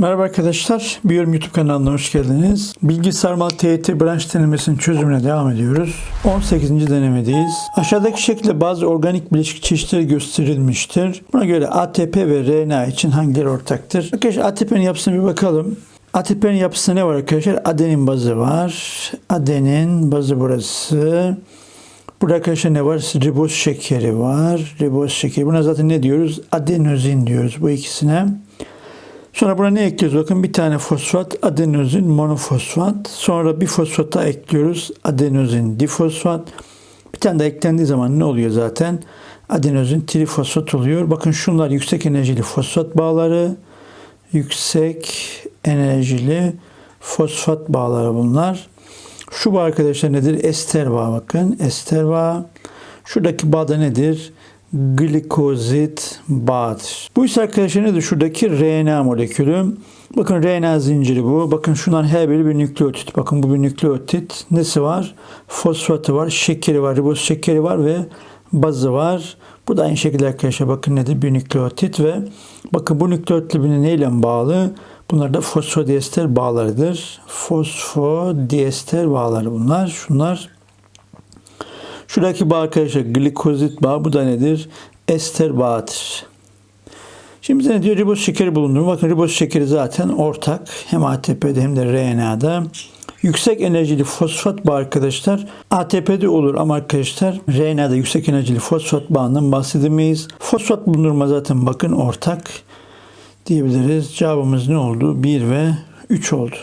Merhaba arkadaşlar, Biyorum YouTube kanalına hoş geldiniz. Bilgi sarmal TYT branş denemesinin çözümüne devam ediyoruz. 18. denemedeyiz. Aşağıdaki şekilde bazı organik bileşik çeşitleri gösterilmiştir. Buna göre ATP ve RNA için hangileri ortaktır? Arkadaşlar ATP'nin yapısına bir bakalım. ATP'nin yapısında ne var arkadaşlar? Adenin bazı var. Adenin bazı burası. Burada arkadaşlar ne var? Riboz şekeri var. Riboz şekeri. Buna zaten ne diyoruz? Adenozin diyoruz bu ikisine. Sonra buna ne ekliyoruz? Bakın bir tane fosfat, adenozin monofosfat. Sonra bir fosfat daha ekliyoruz. Adenozin difosfat. Bir tane de eklendiği zaman ne oluyor zaten? Adenozin trifosfat oluyor. Bakın şunlar yüksek enerjili fosfat bağları. Yüksek enerjili fosfat bağları bunlar. Şu bağ arkadaşlar nedir? Ester bağı bakın. Ester bağı. Şuradaki bağ da nedir? Glikozit bağıdır. Bu ise arkadaşlar nedir? Şuradaki RNA molekülü. Bakın RNA zinciri bu. Bakın şunların her biri bir nükleotit. Bakın bu bir nükleotit. Nesi var? Fosfatı var, şekeri var, riboz şekeri var ve bazı var. Bu da aynı şekilde arkadaşlar bakın nedir? Bir nükleotit ve bakın bu nükleotit birbirine neyle bağlı? Bunlar da fosfodiester bağlarıdır. Fosfodiester bağları bunlar. Şunlar Şuradaki bağ arkadaşlar glikozit bağı bu da nedir? Ester bağıdır. Şimdi bize ne diyor? Riboz şekeri bulunduğunu. Bakın riboz şekeri zaten ortak. Hem ATP'de hem de RNA'da. Yüksek enerjili fosfat bağı arkadaşlar ATP'de olur ama arkadaşlar RNA'da yüksek enerjili fosfat bağından bahsedemeyiz. Fosfat bulundurma zaten bakın ortak diyebiliriz. Cevabımız ne oldu? 1 ve 3 oldu.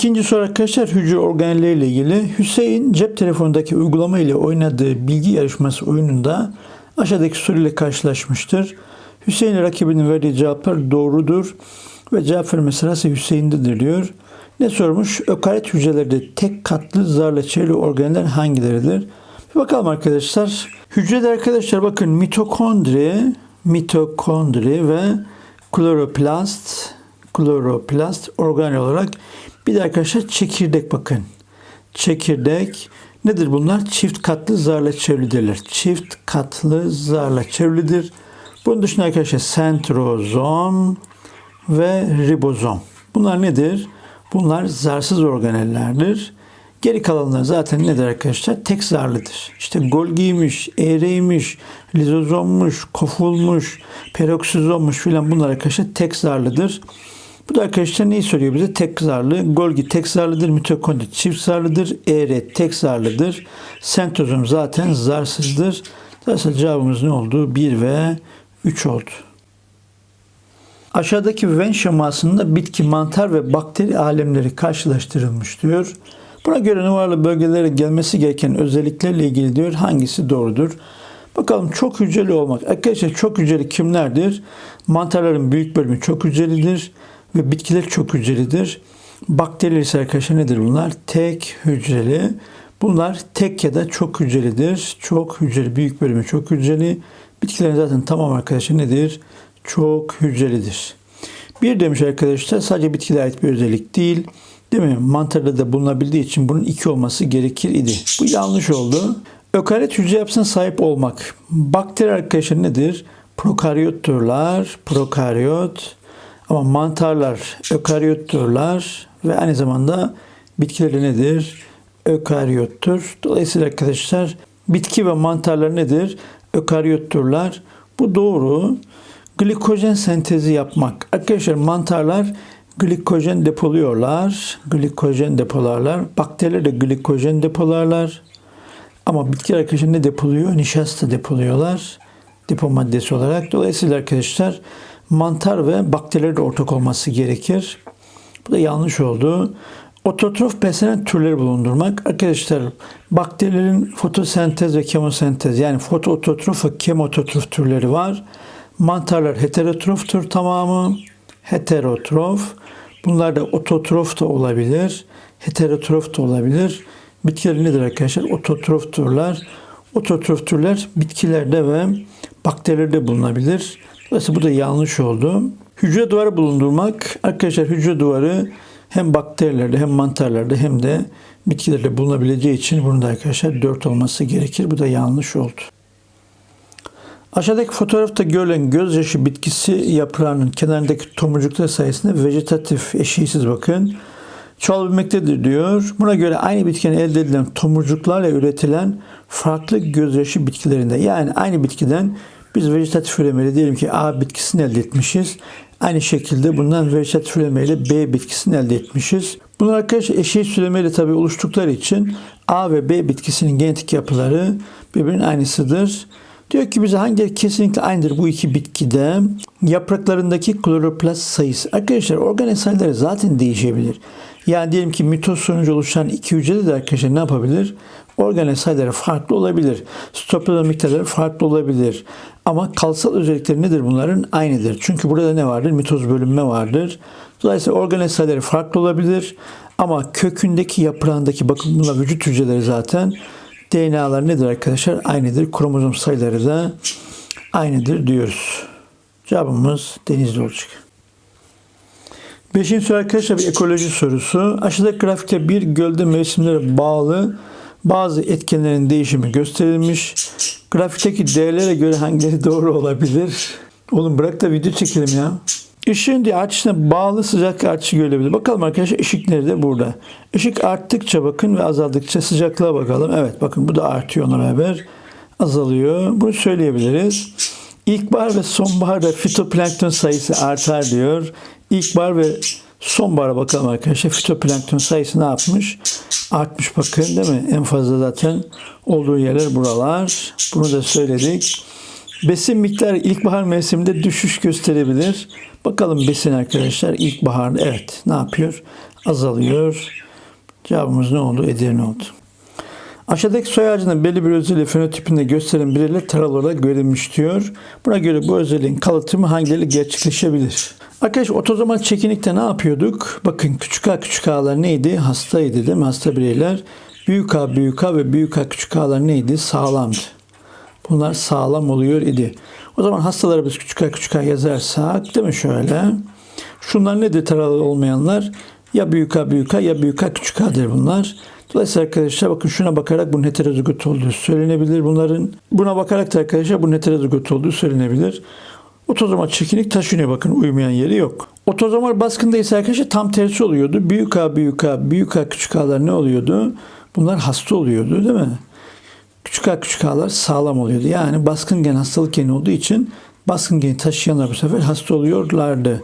İkinci soru arkadaşlar hücre organelleriyle ilgili. Hüseyin cep telefonundaki uygulama ile oynadığı bilgi yarışması oyununda aşağıdaki soruyla karşılaşmıştır. Hüseyin rakibinin verdiği cevaplar doğrudur ve cevap verme sırası Hüseyin'dedir diyor. Ne sormuş? Ökaryot hücrelerde tek katlı zarla çevrili organeller hangileridir? Bir bakalım arkadaşlar. Hücrede arkadaşlar bakın mitokondri, mitokondri ve kloroplast, kloroplast organel olarak bir de arkadaşlar çekirdek bakın. Çekirdek nedir bunlar? Çift katlı zarla çevrilidirler. Çift katlı zarla çevrilidir. Bunun dışında arkadaşlar sentrozom ve ribozom. Bunlar nedir? Bunlar zarsız organellerdir. Geri kalanlar zaten nedir arkadaşlar? Tek zarlıdır. İşte Golgi'ymiş, eğreymiş, lizozommuş, kofulmuş, peroksizommuş filan bunlar arkadaşlar tek zarlıdır. Bu da arkadaşlar neyi soruyor bize? Tek zarlı. Golgi tek zarlıdır. Mitokondri çift zarlıdır. ER tek zarlıdır. Sentozom zaten zarsızdır. Dolayısıyla cevabımız ne oldu? 1 ve 3 oldu. Aşağıdaki Venn şemasında bitki, mantar ve bakteri alemleri karşılaştırılmış diyor. Buna göre numaralı bölgelere gelmesi gereken özelliklerle ilgili diyor hangisi doğrudur? Bakalım çok hücreli olmak. Arkadaşlar çok hücreli kimlerdir? Mantarların büyük bölümü çok hücrelidir ve bitkiler çok hücrelidir. Bakteriler ise arkadaşlar nedir bunlar? Tek hücreli. Bunlar tek ya da çok hücrelidir. Çok hücreli, büyük bölümü çok hücreli. Bitkilerin zaten tamam arkadaşlar nedir? Çok hücrelidir. Bir demiş arkadaşlar sadece bitkilere ait bir özellik değil. Değil mi? Mantarda da bulunabildiği için bunun iki olması gerekir idi. Bu yanlış oldu. Ökaryot hücre yapısına sahip olmak. Bakteri arkadaşlar nedir? Prokaryotturlar. Prokaryot. Ama mantarlar ökaryotturlar ve aynı zamanda bitkileri nedir? Ökaryottur. Dolayısıyla arkadaşlar bitki ve mantarlar nedir? Ökaryotturlar. Bu doğru. Glikojen sentezi yapmak. Arkadaşlar mantarlar glikojen depoluyorlar. Glikojen depolarlar. Bakteriler de glikojen depolarlar. Ama bitki arkadaşlar ne depoluyor? Nişasta depoluyorlar. Depo maddesi olarak. Dolayısıyla arkadaşlar mantar ve bakteriler de ortak olması gerekir. Bu da yanlış oldu. Ototrof beslenen türleri bulundurmak. Arkadaşlar bakterilerin fotosentez ve kemosentez yani fotoototrof ve kemototrof türleri var. Mantarlar heterotroftur tamamı. Heterotrof. Bunlar da ototrof da olabilir. Heterotrof da olabilir. Bitkiler nedir arkadaşlar? Ototrof türler. Ototrof türler bitkilerde ve bakterilerde bulunabilir. Dolayısıyla bu da yanlış oldu. Hücre duvarı bulundurmak. Arkadaşlar hücre duvarı hem bakterilerde hem mantarlarda hem de bitkilerde bulunabileceği için bunun da arkadaşlar 4 olması gerekir. Bu da yanlış oldu. Aşağıdaki fotoğrafta görülen gözyaşı bitkisi yaprağının kenarındaki tomurcuklar sayesinde vejetatif eşiğsiz bakın çoğalabilmektedir diyor. Buna göre aynı bitkinin elde edilen tomurcuklarla üretilen farklı gözyaşı bitkilerinde yani aynı bitkiden biz vejetatif üremeli diyelim ki A bitkisini elde etmişiz. Aynı şekilde bundan vejetatif üremeyle B bitkisini elde etmişiz. Bunlar arkadaşlar eşeği süremeyle tabi oluştukları için A ve B bitkisinin genetik yapıları birbirinin aynısıdır. Diyor ki bize hangileri kesinlikle aynıdır bu iki bitkide? Yapraklarındaki kloroplast sayısı. Arkadaşlar organel sayıları zaten değişebilir. Yani diyelim ki mitoz sonucu oluşan iki hücrede de arkadaşlar ne yapabilir? Organel sayıları farklı olabilir. Stoplazm miktarları farklı olabilir. Ama kalsal özellikleri nedir bunların? Aynıdır. Çünkü burada ne vardır? Mitoz bölünme vardır. Dolayısıyla organel sayıları farklı olabilir. Ama kökündeki yaprağındaki bakın bunlar vücut hücreleri zaten DNA'lar nedir arkadaşlar? Aynıdır. Kromozom sayıları da aynıdır diyoruz. Cevabımız denizli olacak. Beşinci soru arkadaşlar bir ekoloji sorusu. Aşağıdaki grafikte bir gölde mevsimlere bağlı bazı etkenlerin değişimi gösterilmiş. Grafikteki değerlere göre hangileri doğru olabilir? Oğlum bırak da video çekelim ya. Işığın diye artışına bağlı sıcak artışı görülebilir. Bakalım arkadaşlar ışık nerede? Burada. Işık arttıkça bakın ve azaldıkça sıcaklığa bakalım. Evet bakın bu da artıyor ona beraber. Azalıyor. Bunu söyleyebiliriz. İlkbahar ve sonbaharda fitoplankton sayısı artar diyor. İlkbahar ve sonbahara bakalım arkadaşlar. Fitoplankton sayısı ne yapmış? Artmış bakın değil mi? En fazla zaten olduğu yerler buralar. Bunu da söyledik. Besin miktarı ilkbahar mevsiminde düşüş gösterebilir. Bakalım besin arkadaşlar ilkbahar evet ne yapıyor? Azalıyor. Cevabımız ne oldu? Edirne oldu. Aşağıdaki soy ağacının belli bir özelliği fenotipinde gösteren bireyler taral olarak görülmüş diyor. Buna göre bu özelliğin kalıtımı hangileri gerçekleşebilir? Arkadaşlar otozomal çekinikte ne yapıyorduk? Bakın küçük A küçük A'lar neydi? Hastaydı değil mi? Hasta bireyler. Büyük A büyük A ve büyük A küçük A'lar neydi? Sağlamdı. Bunlar sağlam oluyor idi. O zaman hastaları biz küçük A küçük A yazarsak değil mi şöyle? Şunlar nedir taralı olmayanlar? Ya büyük A büyük A ya büyük A küçük A'dır bunlar. Dolayısıyla arkadaşlar bakın şuna bakarak bunun heterozigot olduğu söylenebilir bunların. Buna bakarak da arkadaşlar bunun heterozigot olduğu söylenebilir. Otozomal çekinik taşınıyor bakın uymayan yeri yok. Otozomal baskında ise arkadaşlar tam tersi oluyordu. Büyük A büyük A büyük A küçük A'lar ne oluyordu? Bunlar hasta oluyordu değil mi? Küçük A küçük A'lar sağlam oluyordu. Yani baskın gen hastalık geni olduğu için baskın geni taşıyanlar bu sefer hasta oluyorlardı.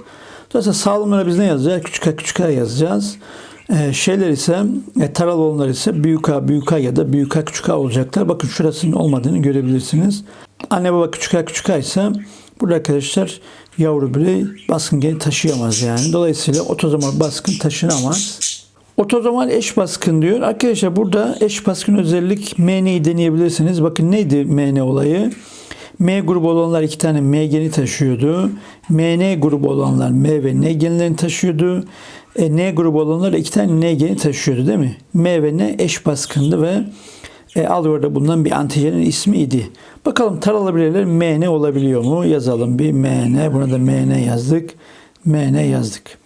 Dolayısıyla sağlamlara biz ne yazacağız? Küçük A küçük A yazacağız. Ee, şeyler ise e, taral olanlar ise büyük A büyük A ya da büyük A küçük A olacaklar. Bakın şurasının olmadığını görebilirsiniz. Anne baba küçük A küçük A ise burada arkadaşlar yavru birey baskın taşıyamaz yani. Dolayısıyla otozomal baskın taşınamaz. Otozomal eş baskın diyor. Arkadaşlar burada eş baskın özellik MN'yi deneyebilirsiniz. Bakın neydi MN olayı? M grubu olanlar iki tane M geni taşıyordu. MN grubu olanlar M ve N genlerini taşıyordu. E, N grubu olanlar iki tane N geni taşıyordu değil mi? M ve N eş baskındı ve e, alveolda bulunan bir antijenin ismiydi. Bakalım taralı bireyler MN olabiliyor mu? Yazalım bir MN. Buna da MN yazdık. MN yazdık.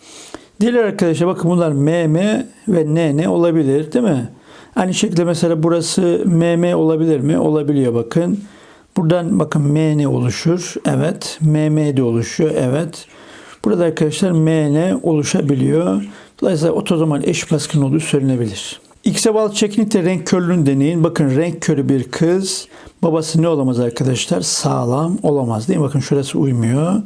Diğer arkadaşlar bakın bunlar MM ve NN olabilir değil mi? Aynı şekilde mesela burası MM olabilir mi? Olabiliyor bakın. Buradan bakın MN oluşur. Evet. MM de oluşuyor. Evet. Burada arkadaşlar MN oluşabiliyor. Dolayısıyla otozomal eş baskın olduğu söylenebilir. X'e bağlı renk körlüğünü deneyin. Bakın renk körü bir kız. Babası ne olamaz arkadaşlar? Sağlam olamaz değil mi? Bakın şurası uymuyor.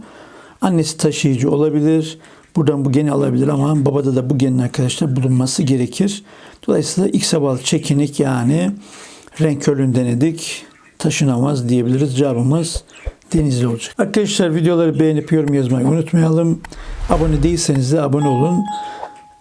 Annesi taşıyıcı olabilir. Buradan bu geni alabilir ama babada da bu genin arkadaşlar bulunması gerekir. Dolayısıyla X'e çekinik yani renk körlüğünü denedik. Taşınamaz diyebiliriz. Cevabımız denizli olacak. Arkadaşlar videoları beğenip yorum yazmayı unutmayalım. Abone değilseniz de abone olun.